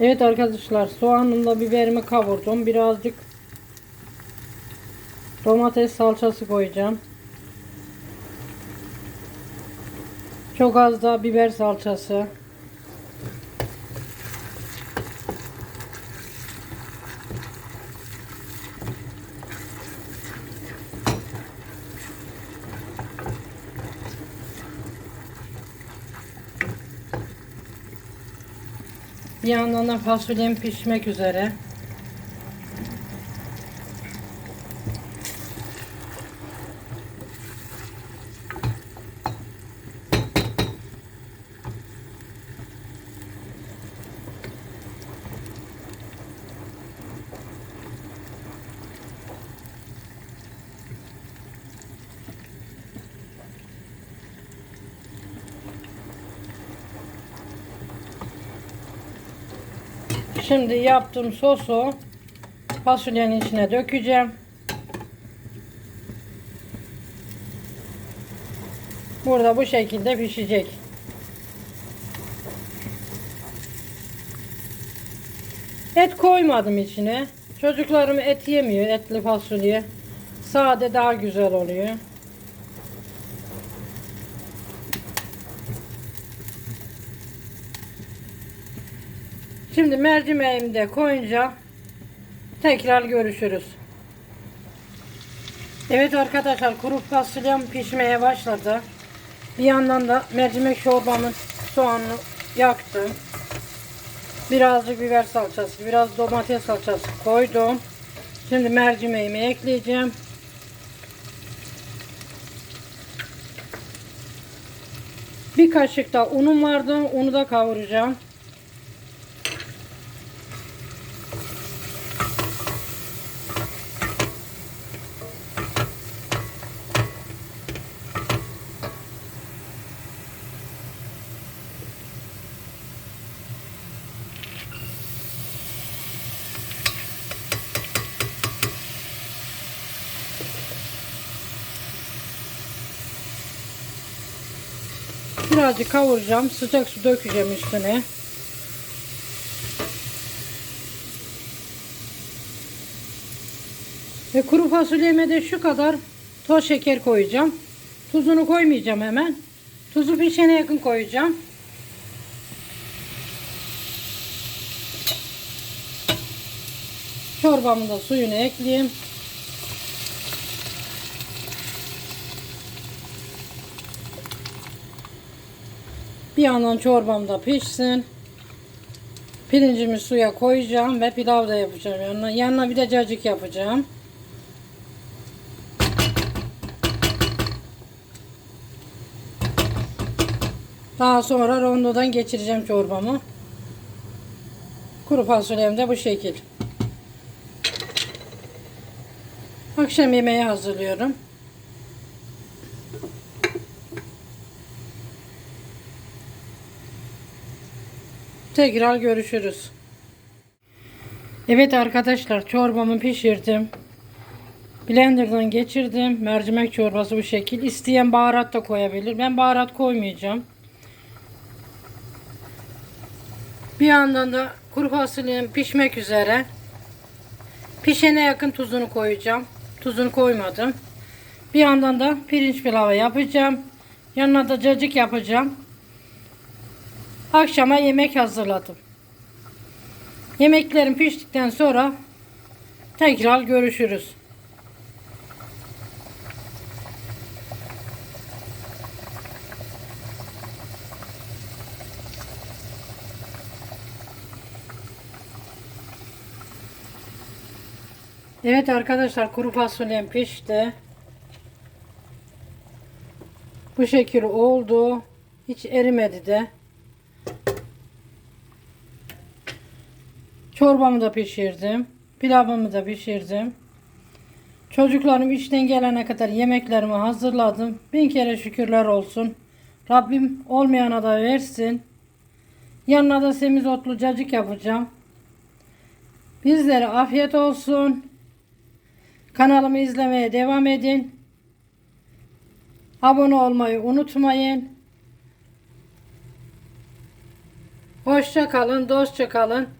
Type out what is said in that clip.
Evet arkadaşlar soğanımla biberimi kavurdum. Birazcık domates salçası koyacağım. Çok az da biber salçası. Bir yandan da fasulyem pişmek üzere. Şimdi yaptığım sosu fasulyenin içine dökeceğim. Burada bu şekilde pişecek. Et koymadım içine. Çocuklarım et yemiyor etli fasulye. Sade daha güzel oluyor. Şimdi mercimeğimi de koyunca tekrar görüşürüz. Evet arkadaşlar kuru fasulyem pişmeye başladı. Bir yandan da mercimek çorbamın soğanını yaktım. Birazcık biber salçası, biraz domates salçası koydum. Şimdi mercimeğimi ekleyeceğim. Bir kaşık da unum vardı. Unu da kavuracağım. Birazcık kavuracağım. Sıcak su dökeceğim üstüne. Ve kuru fasulyeme de şu kadar toz şeker koyacağım. Tuzunu koymayacağım hemen. Tuzu pişene yakın koyacağım. Çorbamın da suyunu ekleyeyim. Bir yandan çorbam da pişsin. Pirincimi suya koyacağım ve pilav da yapacağım yanına. Yanına bir de cacık yapacağım. Daha sonra rondodan geçireceğim çorbamı. Kuru fasulyem de bu şekil. Akşam yemeği hazırlıyorum. Tekrar görüşürüz. Evet arkadaşlar çorbamı pişirdim. Blender'dan geçirdim. Mercimek çorbası bu şekil. İsteyen baharat da koyabilir. Ben baharat koymayacağım. Bir yandan da kuru fasulyem pişmek üzere. Pişene yakın tuzunu koyacağım. Tuzunu koymadım. Bir yandan da pirinç pilavı yapacağım. Yanına da cacık yapacağım. Akşama yemek hazırladım. Yemeklerim piştikten sonra tekrar görüşürüz. Evet arkadaşlar kuru fasulyem pişti. Bu şekil oldu. Hiç erimedi de. Çorbamı da pişirdim. Pilavımı da pişirdim. Çocuklarım işten gelene kadar yemeklerimi hazırladım. Bin kere şükürler olsun. Rabbim olmayana da versin. Yanına da semizotlu cacık yapacağım. Bizlere afiyet olsun. Kanalımı izlemeye devam edin. Abone olmayı unutmayın. Hoşça kalın, dostça kalın.